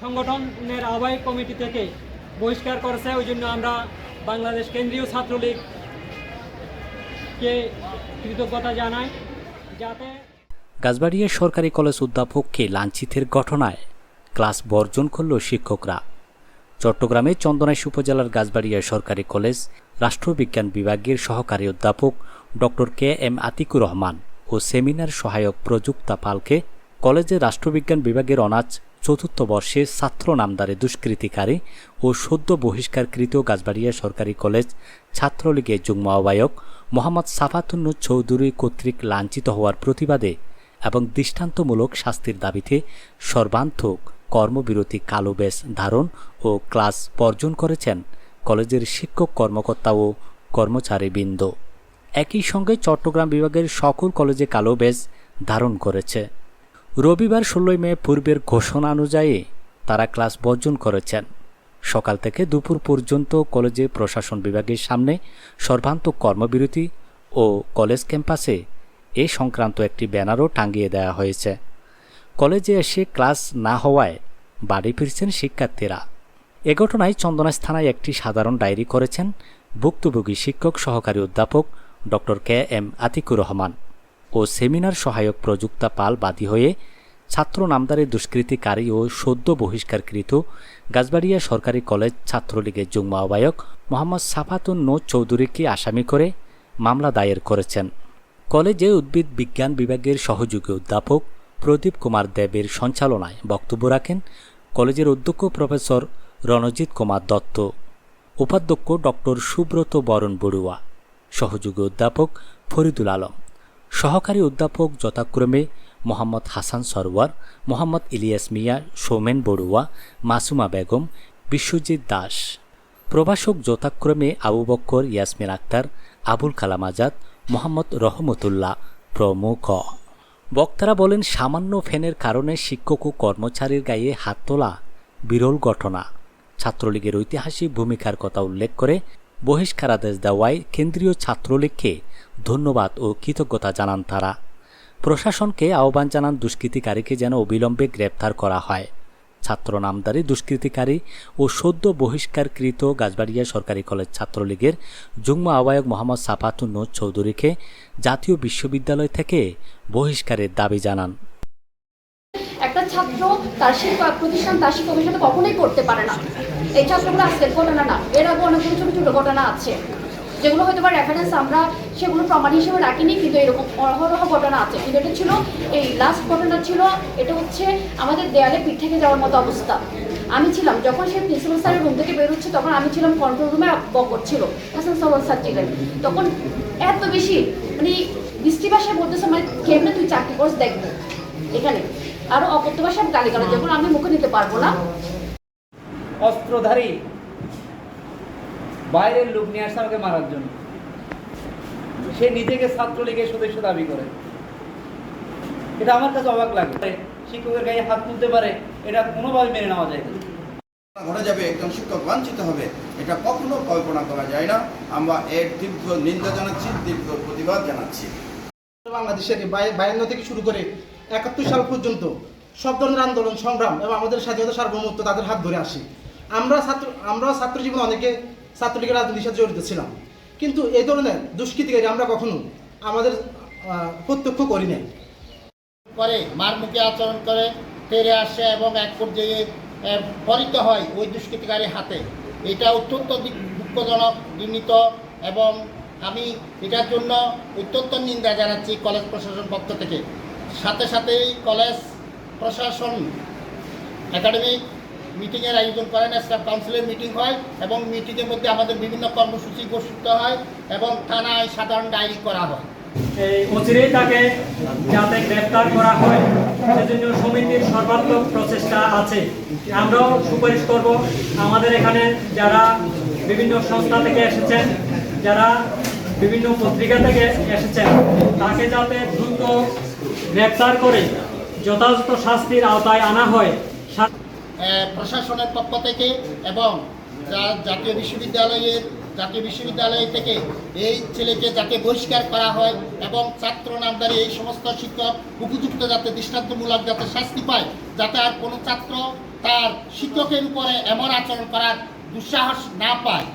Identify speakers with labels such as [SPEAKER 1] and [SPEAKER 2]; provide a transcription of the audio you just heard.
[SPEAKER 1] সংগঠনের আহ্বায়ক কমিটি থেকে বহিষ্কার করেছে। ওই জন্য আমরা বাংলাদেশ কেন্দ্রীয় ছাত্রলীগকে কৃতজ্ঞতা জানাই। যাতে
[SPEAKER 2] গাছবাড়িয়া সরকারি কলেজ অধ্যাপককে লাঞ্ছিতের ঘটনায় ক্লাস বর্জন করল শিক্ষকরা। চট্টগ্রামের চন্দনাইশ উপজেলার গাছবাড়িয়া সরকারি কলেজ রাষ্ট্রবিজ্ঞান বিভাগের সহকারী অধ্যাপক doctor K M Atiqur Rahman ও সেমিনার সহায়ক প্রযুক্তা পালকে কলেজের রাষ্ট্রবিজ্ঞান বিভাগের অনার্স চতুর্থ বর্ষে ছাত্র নামদারে দুষ্কৃতিকারী ও সদ্য বহিষ্কারকৃত গাছবাড়িয়া সরকারি কলেজ ছাত্রলীগের যুগ্ম আহ্বায়ক মোহাম্মদ সাফাতুন্নু চৌধুরী কর্তৃক লাঞ্ছিত হওয়ার প্রতিবাদে এবং দৃষ্টান্তমূলক শাস্তির দাবিতে সর্বান্তক কর্মবিরতি কালো বেশ ধারণ ও ক্লাস বর্জন করেছেন কলেজের শিক্ষক কর্মকর্তা ও কর্মচারীবৃন্দ। একই সঙ্গে চট্টগ্রাম বিভাগের সকল কলেজে কালো বেশ ধারণ করেছে। রবিবার ষোলোই মে পূর্বের ঘোষণা অনুযায়ী তারা ক্লাস বর্জন করেছেন। সকাল থেকে দুপুর পর্যন্ত কলেজে প্রশাসন বিভাগের সামনে সর্বান্তক কর্মবিরতি ও কলেজ ক্যাম্পাসে এ সংক্রান্ত একটি ব্যানারও টাঙিয়ে দেওয়া হয়েছে। কলেজে এসে ক্লাস না হওয়ায় বাড়ি ফিরছেন শিক্ষার্থীরা। এ ঘটনায় চন্দনাইশ থানায় একটি সাধারণ ডায়েরি করেছেন ভুক্তভোগী শিক্ষক সহকারী অধ্যাপক doctor K M Atiqur Rahman. ও সেমিনার সহায়ক প্রযুক্তা পাল বাদী হয়ে ছাত্র নামদারের দুষ্কৃতিকারী ও সদ্য বহিষ্কারকৃত গাছবাড়িয়া সরকারি কলেজ ছাত্রলীগের যুগ্ম আহ্বায়ক মোহাম্মদ সাফাতুন নো চৌধুরীকে আসামি করে মামলা দায়ের করেছেন। কলেজে উদ্ভিদ বিজ্ঞান বিভাগের সহযোগী অধ্যাপক প্রদীপ কুমার দেবের সঞ্চালনায় বক্তব্য রাখেন কলেজের অধ্যক্ষ প্রফেসর রণজিৎ কুমার দত্ত, উপাধ্যক্ষ ডক্টর সুব্রত বরণ বড়ুয়া, সহযোগী অধ্যাপক ফরিদুল আলম। সহকারী অধ্যাপক যথাক্রমে মোহাম্মদ হাসান সরওয়ার, মোহাম্মদ ইলিয়াস মিয়া, সৌমেন বড়ুয়া, মাসুমা বেগম, বিশ্বজিৎ দাস। প্রভাষক যথাক্রমে আবু বক্কর, ইয়াসমিন আক্তার, আবুল কালাম আজাদ, মোহাম্মদ রহমতুল্লাহ প্রমুখ। বক্তারা বলেন, সামান্য ফ্যানের কারণে শিক্ষক ও কর্মচারীর গায়ে হাত তোলা বিরল ঘটনা। ছাত্রলীগের ঐতিহাসিক ভূমিকার কথা উল্লেখ করে বহিষ্কারাদেশ দেওয়ায় কেন্দ্রীয় ছাত্রলীগকে ধন্যবাদ ও কৃতজ্ঞতা জানান তারা। প্রশাসনকে আহ্বান জানান দুষ্কৃতিকারীকে যেন অবিলম্বে গ্রেপ্তার করা হয়। ছাত্র নামদারি, দুষ্কৃতিকারী ও সদ্য বহিষ্কারকৃত গাছবাড়িয়া সরকারি কলেজ ছাত্রলীগের যুগ্ম আহ্বায়ক মোহাম্মদ সাফাতুন চৌধুরীকে জাতীয় বিশ্ববিদ্যালয় থেকে বহিষ্কারের দাবি জানান।
[SPEAKER 3] একটা ছাত্র তার শিক্ষা প্রতিষ্ঠান, তার সাথে কখনোই করতে পারে না। এই ছাত্রগুলো আজকের ঘটনা না। এর আগে অনেকগুলো ছোটো ছোটো ঘটনা আছে। যেগুলো হয়তো বা রেফারেন্স আমরা সেগুলো প্রমাণ হিসেবে রাখিনি, কিন্তু এরকম অহরহ ঘটনা আছে। কিন্তু এটা ছিল, এই লাস্ট ঘটনা ছিল, এটা হচ্ছে আমাদের দেয়ালে পিঠ থেকে যাওয়ার মতো অবস্থা। আমি ছিলাম, যখন সে প্রিন্সিপাল স্যারের রুম থেকে বেরোচ্ছে তখন আমি ছিলাম কন্ট্রোল রুমে বকর ছিল, হাসান সাওয়াল স্যার ছিলেন। তখন এত বেশি মানে বৃষ্টি ভাষায় বলতেছে মানে কেমনে তুই চাকরি কোর্স দেখব এখানে। আরও অকথ্য ভাষায় গালি গালাজ যেগুলো আমি মুখে নিতে পারব না
[SPEAKER 4] অস্ত্রধারী। বাইরের লোক নিয়ে আসছে আমাকে মারার জন্য। সে নিজেকে ছাত্রলীগের সদস্য দাবি করে। এটা আমার কাছে অবাক লাগে। শিক্ষকের গায়ে হাত তুলতে পারে এটা কোনোভাবে মেনে নেওয়া যায়
[SPEAKER 5] ঘটে যাবে একজন শিক্ষক বাঞ্ছিত হবে। এটা কখনো কল্পনা করা যায় না। আমরা এর তীব্র নিন্দা জানাচ্ছি তীব্র প্রতিবাদ জানাচ্ছি।
[SPEAKER 6] বাংলাদেশের বায়ান্ন থেকে শুরু করে একাত্তর সাল পর্যন্ত সব ধরনের আন্দোলন সংগ্রাম এবং আমাদের স্বাধীনতা সার্বভৌমত্ব তাদের হাত ধরে আসি। আমরা ছাত্র আমরা ছাত্র জীবনে অনেকে ছাত্রলীগের রাজনীতির সাথে জড়িত ছিলাম। কিন্তু এই ধরনের দুষ্কৃতিকারী আমরা কখনো আমাদের প্রত্যক্ষ করি নাই।
[SPEAKER 7] করে মারমুখী আচরণ করে তেরে আসে এবং এক পর্যায়ে পরিত হয় ওই দুষ্কৃতিকারীর হাতে। এটা অত্যন্ত দুঃখজনক, ঘৃণিত এবং আমি এটার জন্য অত্যন্ত নিন্দা জানাচ্ছি কলেজ প্রশাসন পক্ষ থেকে। সাথে সাথেই কলেজ প্রশাসন, একাডেমিক মিটিংয়ের আয়োজন করেন স্টাফ কাউন্সিলের মিটিং হয় এবং মিটিংয়ের মধ্যে আমাদের বিভিন্ন কর্মসূচি ঘোষিত হয় এবং থানায় সাধারণ ডায়েরি করা হয়।
[SPEAKER 1] এই অচিরেই তাকে যাতে গ্রেফতার করা হয়, সেজন্য সমিতির সর্বাত্মক প্রচেষ্টা আছে। আমরাও সুপারিশ করব, আমাদের এখানে যারা বিভিন্ন সংস্থা থেকে এসেছেন, যারা বিভিন্ন পত্রিকা থেকে এসেছেন, তাকে যাতে দ্রুত গ্রেফতার করে যথাযথ শাস্তির আওতায় আনা হয়।
[SPEAKER 7] প্রশাসনের পক্ষ থেকে এবং জাতীয় বিশ্ববিদ্যালয়ের জাতীয় বিশ্ববিদ্যালয় থেকে এই ছেলেকে যাতে বহিষ্কার করা হয় এবং ছাত্র নামদারি এই সমস্ত শিক্ষক উপযুক্ত যাতে দৃষ্টান্তমূলক যাতে শাস্তি পায়, যাতে আর কোনো ছাত্র তার শিক্ষকের উপরে এমন আচরণ করার দুঃসাহস না পায়।